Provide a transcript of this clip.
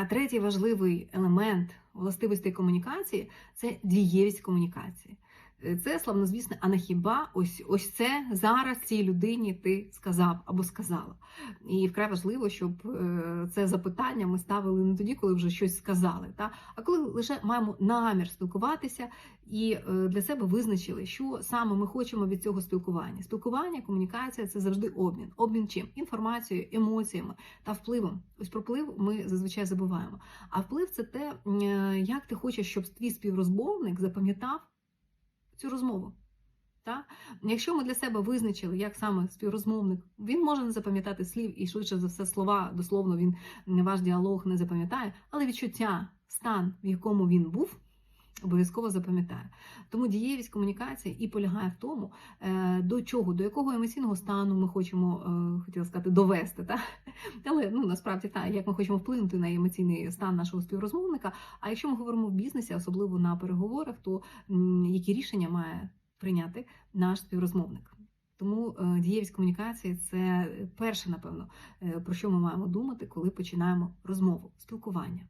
А третій важливий елемент властивостей комунікації це дієвість комунікації. Е, Це славнозвісне, а не хіба ось ось це зараз цій людині ти сказав або сказала. І вкрай важливо, щоб е, це запитання ми ставили не тоді, коли вже щось сказали, та а коли лише маємо намір спілкуватися і е, для себе визначили, що саме ми хочемо від цього спілкування. Спілкування, комунікація це завжди обмін. Обмін чим? Інформацією, емоціями та впливом. Ось про вплив ми зазвичай забуваємо. А вплив це те, як ти хочеш, щоб твій співрозмовник запам'ятав цю розмову. Та? Якщо ми для себе визначили, як саме співрозмовник, він може не запам'ятати слів, і швидше за все слова, дословно він ваш діалог не запам'ятає, але відчуття, стан, в якому він був, обов'язково запам'ятає. Тому дієвість комунікації і полягає в тому, е, до чого, до якого емоційного стану ми хочемо, е, хотіла сказати, довести. Та? Але ну, насправді так, як ми хочемо вплинути на емоційний стан нашого співрозмовника. А якщо ми говоримо в бізнесі, особливо на переговорах, то які рішення має прийняти наш співрозмовник? Тому е, дієвість комунікації це перше, напевно, про що ми маємо думати, коли починаємо розмову, спілкування.